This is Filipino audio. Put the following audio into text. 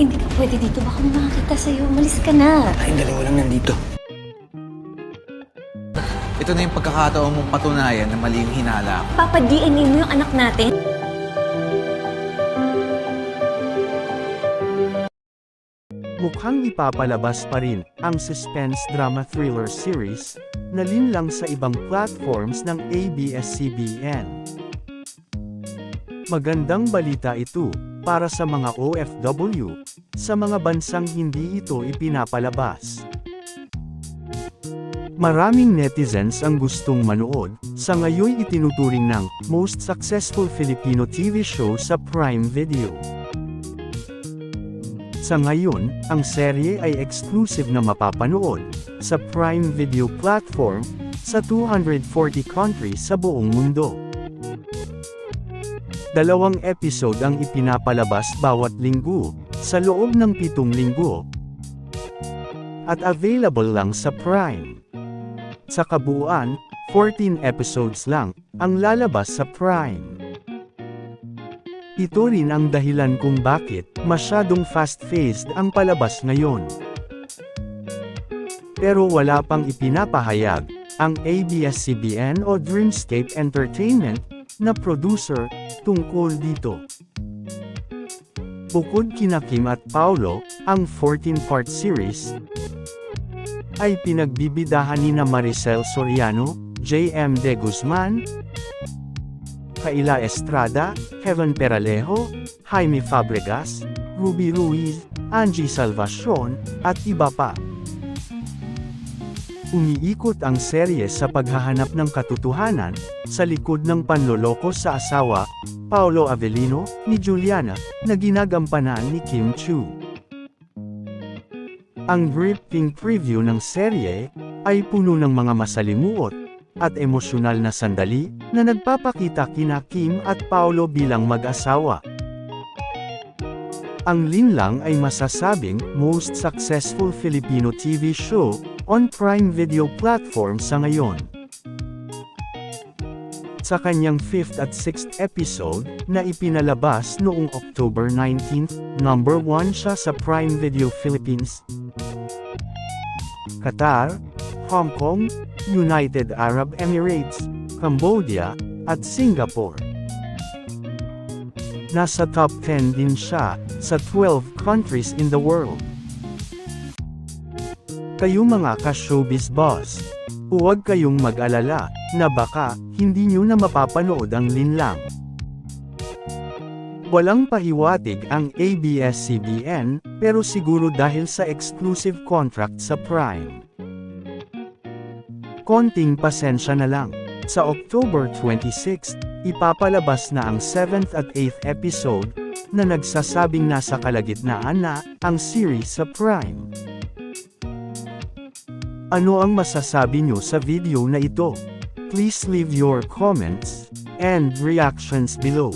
Hindi ka pwede dito. Baka may makakita sa'yo. Umalis ka na. Tayong dalawa lang nandito. Ito na yung pagkakataon mong patunayan na mali yung hinala ko. Papa-DNA mo yung anak natin. Mukhang ipapalabas pa rin ang suspense drama thriller series na linlang sa ibang platforms ng ABS-CBN. Magandang balita ito para sa mga OFW sa mga bansang hindi ito ipinapalabas. Maraming netizens ang gustong manood, sa ngayon itinuturing ng most successful Filipino TV show sa Prime Video. Sa ngayon, ang serye ay exclusive na mapapanood sa Prime Video platform sa 240 countries sa buong mundo. Dalawang episode ang ipinapalabas bawat linggo sa loob ng pitong linggo at available lang sa Prime. Sa kabuuan, 14 episodes lang ang lalabas sa Prime. Ito rin ang dahilan kung bakit masyadong fast-paced ang palabas ngayon. Pero wala pang ipinapahayag ang ABS-CBN o Dreamscape Entertainment na producer tungkol dito. Bukod kina Kim at Paulo, ang 14-part series ay pinagbibidahan ni na Maricel Soriano, J.M. De Guzman, Kaila Estrada, Kevin Peralejo, Jaime Fabregas, Ruby Ruiz, Angie Salvacion, at iba pa. Umiikot ang serye sa paghahanap ng katotohanan sa likod ng panloloko sa asawa, Paolo Avellino, ni Juliana, na ginagampanan ni Kim Chu. Ang gripping preview ng serye ay puno ng mga masalimuot at emosyonal na sandali na nagpapakita kina Kim at Paolo bilang mag-asawa. Ang linlang ay masasabing most successful Filipino TV show on Prime Video platform sa ngayon. Sa kanyang 5th at 6th episode na ipinalabas noong October 19, number 1 siya sa Prime Video Philippines, Qatar, Hong Kong, United Arab Emirates, Cambodia, at Singapore. Nasa top 10 din siya sa 12 countries in the world. Kayo mga ka-showbiz boss, huwag kayong mag-alala na baka hindi nyo na mapapanood ang linlang. Walang pahiwatig ang ABS-CBN, pero siguro dahil sa exclusive contract sa Prime. Konting pasensya na lang. Sa October 26, ipapalabas na ang 7th at 8th episode, na nagsasabing nasa kalagitnaan na ang series sa Prime. Ano ang masasabi nyo sa video na ito? Please leave your comments and reactions below.